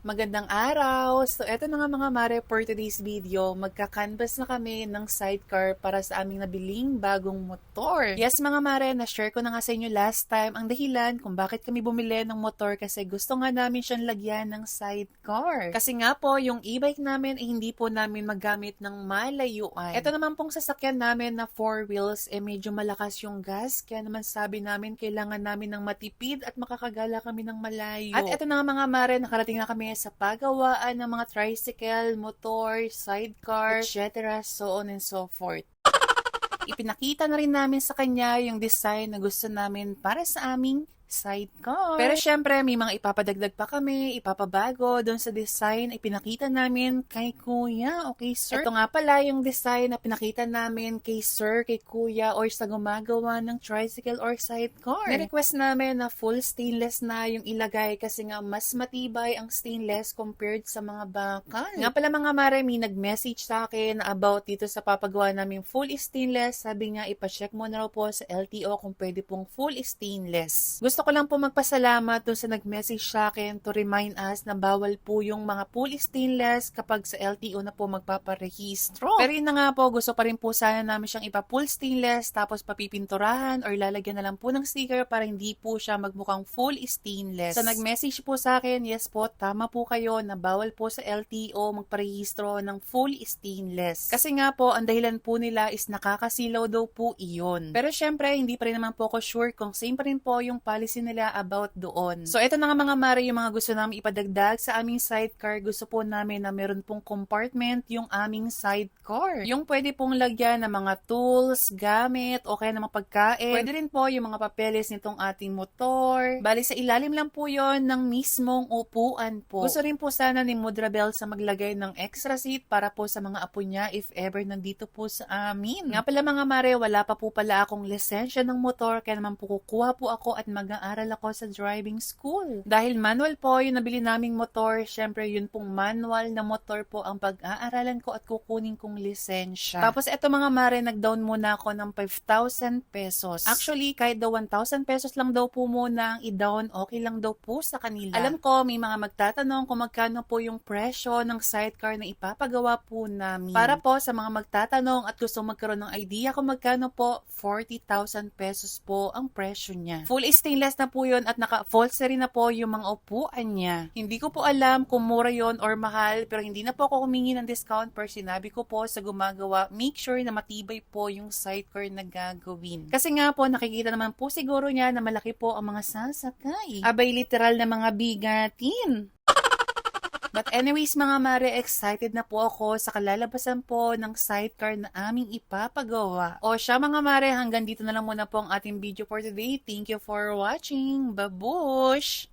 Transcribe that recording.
Magandang araw! So, eto na nga mga mare for today's video. Magka-canvas na kami ng sidecar para sa aming nabiling bagong motor. Yes mga mare, na-share ko na nga sa inyo last time ang dahilan kung bakit kami bumili ng motor kasi gusto nga namin siyang lagyan ng sidecar. Kasi nga po, yung e-bike namin ay hindi po namin magamit ng malayuan. Ito naman pong sasakyan namin na four wheels, eh medyo malakas yung gas. Kaya naman sabi namin, kailangan namin ng matipid at makakagala kami ng malayo. At ito na nga mga mare, nakarating na kami sa paggawaan ng mga tricycle, motor, sidecar, etc. so on and so forth. Ipinakita na rin namin sa kanya yung design na gusto namin para sa aming sidecar. Pero syempre, may mga ipapadagdag pa kami, ipapabago doon sa design, ipinakita namin kay kuya. Okay, sir? Ito nga pala yung design na pinakita namin kay sir, kay kuya, or sa gumagawa ng tricycle or sidecar. Na-request namin na full stainless na yung ilagay kasi nga mas matibay ang stainless compared sa mga bakal. Nga pala mga mare, may nag-message sa akin about dito sa papagawa namin full stainless. Sabi nga, ipacheck mo na raw po sa LTO kung pwede pong full stainless. Gusto ko lang po magpasalamat dun sa nag-message sa akin to remind us na bawal po yung mga full stainless kapag sa LTO na po magpaparehistro. Pero yun na nga po, gusto pa rin po sana namin siyang ipa-full stainless tapos papipinturahan or lalagyan na lang po ng sticker para hindi po siya magmukhang full stainless. Sa nag-message po sa akin, yes po, tama po kayo na bawal po sa LTO magparehistro ng full stainless. Kasi nga po, ang dahilan po nila is nakakasilaw daw po iyon. Pero syempre, hindi pa rin naman po ako sure kung same pa rin po yung policy nila about doon. So, ito na nga mga mare, yung mga gusto namin ipadagdag sa aming sidecar. Gusto po namin na meron pong compartment yung aming sidecar. Yung pwede pong lagyan ng mga tools, gamit, o kaya ng mga pagkain. Pwede rin po yung mga papeles nitong ating motor. Bali, sa ilalim lang po yon ng mismong upuan po. Gusto rin po sana ni Mudrabel sa maglagay ng extra seat para po sa mga apo niya if ever nandito po sa amin. Nga pala mga mare, wala pa po pala akong lisensya ng motor kaya naman po kukuha po ako at mag-aaral ako sa driving school. Dahil manual po yung nabili naming motor, syempre yun pong manual na motor po ang pag-aaralan ko at kukunin kong lisensya. Tapos eto mga mare, nag-down muna ako ng 5,000 pesos. Actually, kahit daw 1,000 pesos lang daw po muna ang i-down, okay lang daw po sa kanila. Alam ko, may mga magtatanong kung magkano po yung presyo ng sidecar na ipapagawa po namin. Para po sa mga magtatanong at gusto magkaroon ng idea kung magkano po, 40,000 pesos po ang presyo niya. Full stainless na po yun at naka-falsery na po yung mga upuan niya. Hindi ko po alam kung mura yon or mahal pero hindi na po ako humingi ng discount pero sinabi ko po sa gumagawa, make sure na matibay po yung sidecar na gagawin. Kasi nga po, nakikita naman po siguro niya na malaki po ang mga sasakay. Abay, literal na mga bigatin. But anyways mga mare, excited na po ako sa kalalabasan po ng sidecar na aming ipapagawa. O siya mga mare, hanggang dito na lang muna po ang ating video for today. Thank you for watching. Babush!